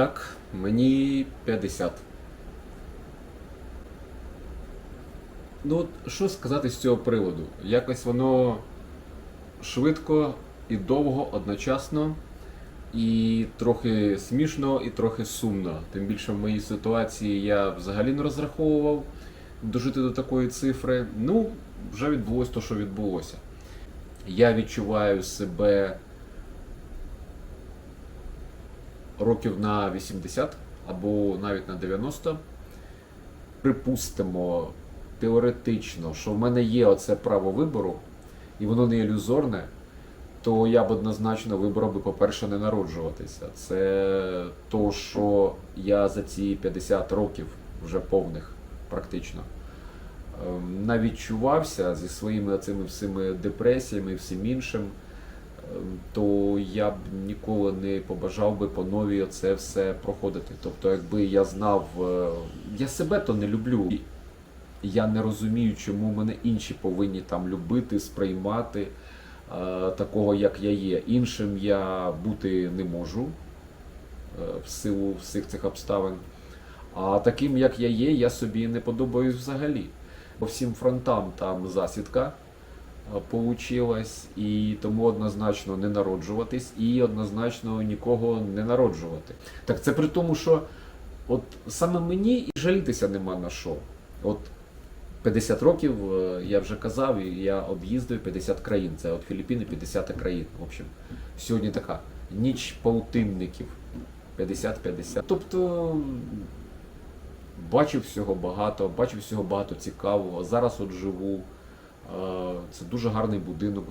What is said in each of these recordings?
Так, мені 50. Ну, от що сказати з цього приводу? Якось воно швидко і довго одночасно, і трохи смішно, і трохи сумно. Тим більше в моїй ситуації я взагалі не розраховував дожити до такої цифри. Ну, вже відбулося те, що відбулося. Я відчуваю себе років на 80 або навіть на 90. Припустимо теоретично, що в мене є оце право вибору, і воно не ілюзорне, то я б однозначно вибрав би, по-перше, не народжуватися. Це то, що я за ці 50 років вже повних практично ем, навідчувався зі своїми цими всіми депресіями і всім іншим, то я б ніколи не побажав би по новій це все проходити. Тобто, якби я знав, е, я себе то не люблю. Я не розумію, чому мене інші повинні там любити, сприймати е, такого, як я є. Іншим я бути не можу е, в силу всіх цих обставин. А таким, як я є, я собі не подобаюсь взагалі. По всім фронтам там засідка е, получилась, і тому однозначно не народжуватись, і однозначно нікого не народжувати. Так це при тому, що от саме мені і жалітися нема на що. От 50 років, е, я вже казав, я об'їздив 50 країн. Це от Філіппіни 50 країн. В общем, сьогодні така ніч паутинників. 50-50. Тобто бачив всього багато, бачив всього багато цікавого. Зараз от живу. Е, Це дуже гарний будинок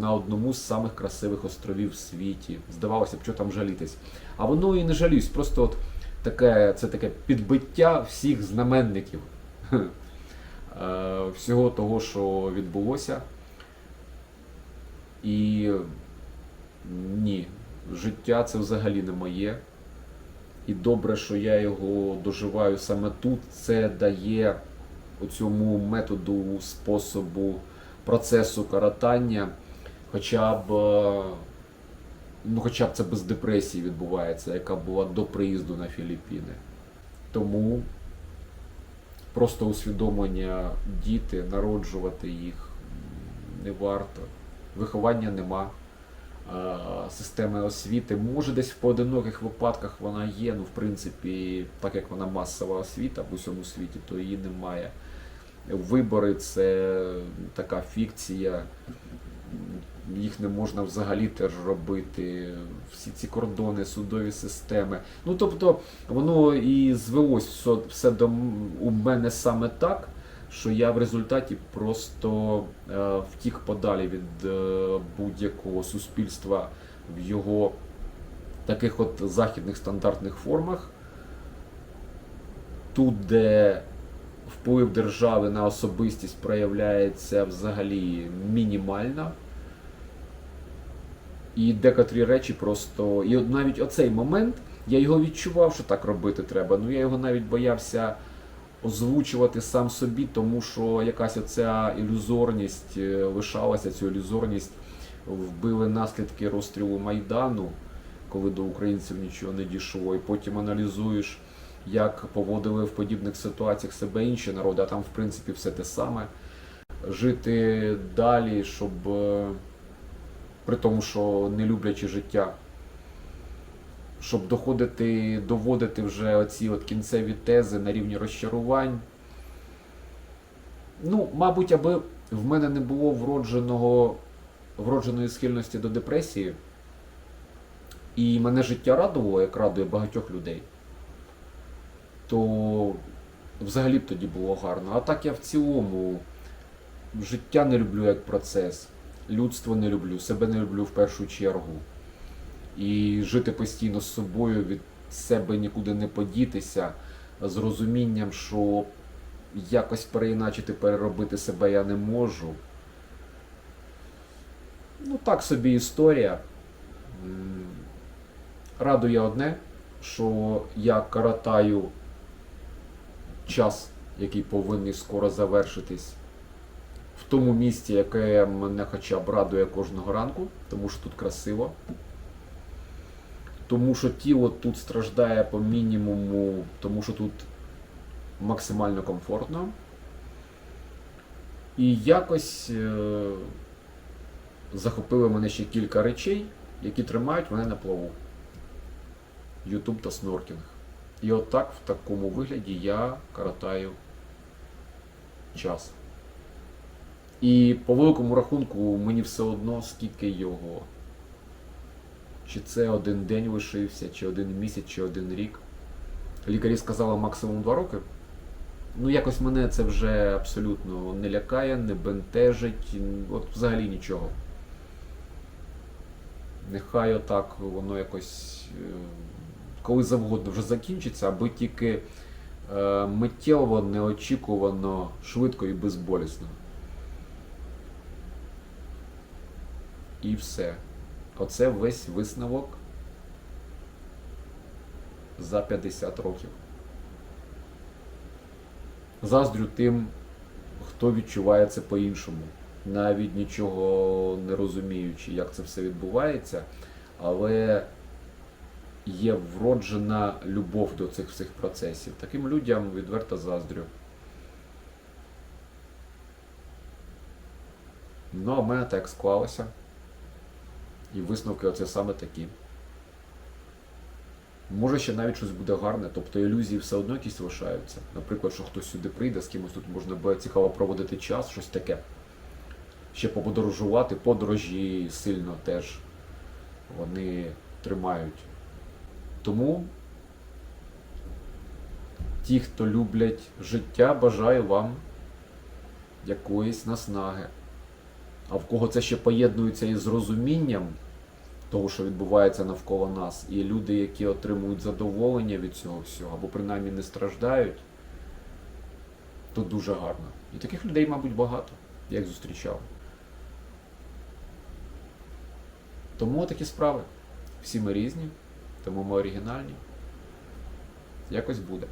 на одному з самих красивих островів в світі. Здавалося б, що там жалітись. А воно і не жалюсь, просто от таке, це таке підбиття всіх знаменників е, всього того, що відбулося. І ні, життя це взагалі не моє. І добре, що я його доживаю саме тут. Це дає цьому методу, способу, процесу каратання, хоча б, е, ну, хоча б це без депресії відбувається, яка була до приїзду на Філіппіни. Тому просто усвідомлення діти, народжувати їх не варто. Виховання нема системи освіти. Може, десь в поодиноких випадках вона є, ну в принципі, так як вона масова освіта в усьому світі, то її немає. Вибори це така фікція, їх не можна взагалі теж робити. Всі ці кордони, судові системи. Ну тобто воно і звелось все, все до у мене саме так, що я в результаті просто е, втік подалі від е, будь-якого суспільства в його таких от західних стандартних формах. Тут, де вплив держави на особистість проявляється взагалі мінімально. І декотрі речі просто. І навіть оцей момент, я його відчував, що так робити треба. Ну я його навіть боявся озвучувати сам собі, тому що якась оця ілюзорність е, лишалася, цю ілюзорність вбили наслідки розстрілу Майдану, коли до українців нічого не дійшло, і потім аналізуєш, як поводили в подібних ситуаціях себе інші народи, а там, в принципі, все те саме. Жити далі, щоб е, при тому, що не люблячи життя, щоб доходити, доводити вже оці от кінцеві тези на рівні розчарувань. Ну, мабуть, аби в мене не було вродженого, вродженої схильності до депресії, і мене життя радувало, як радує багатьох людей, то взагалі б тоді було гарно. А так я в цілому життя не люблю як процес. людство не люблю, себе не люблю в першу чергу. І жити постійно з собою, від себе нікуди не подітися, з розумінням, що якось переіначити, переробити себе я не можу. Ну, так собі історія. Радує одне, що я коротаю час, який повинен скоро завершитись, в тому місці, яке мене хоча б радує кожного ранку, тому що тут красиво. Тому що тіло тут страждає по мінімуму, тому що тут максимально комфортно. І якось е, захопили мене ще кілька речей, які тримають мене на плаву. Ютуб та сноркінг. І отак, в такому вигляді я коротаю час. І по великому рахунку мені все одно, скільки його. Чи це один день лишився, чи один місяць, чи один рік. Лікарі сказали максимум два роки. Ну, якось мене це вже абсолютно не лякає, не бентежить, от взагалі нічого. Нехай отак воно якось е, коли завгодно вже закінчиться, аби тільки е, миттєво, неочікувано, швидко і безболісно. І все. Оце весь висновок за 50 років. Заздрю тим, хто відчуває це по-іншому, навіть нічого не розуміючи, як це все відбувається, але є вроджена любов до цих всіх процесів. Таким людям відверто заздрю. Ну, а в мене так склалося. І висновки оце саме такі. Може ще навіть щось буде гарне, тобто ілюзії все одно якісь лишаються. Наприклад, що хтось сюди прийде, з кимось тут можна буде цікаво проводити час, щось таке. Ще поподорожувати, подорожі сильно теж вони тримають. Тому ті, хто люблять життя, бажаю вам якоїсь наснаги. А в кого це ще поєднується із розумінням того, що відбувається навколо нас, і люди, які отримують задоволення від цього всього, або принаймні не страждають, то дуже гарно. І таких людей, мабуть, багато, я їх зустрічав. Тому такі справи. Всі ми різні, тому ми оригінальні. Якось буде.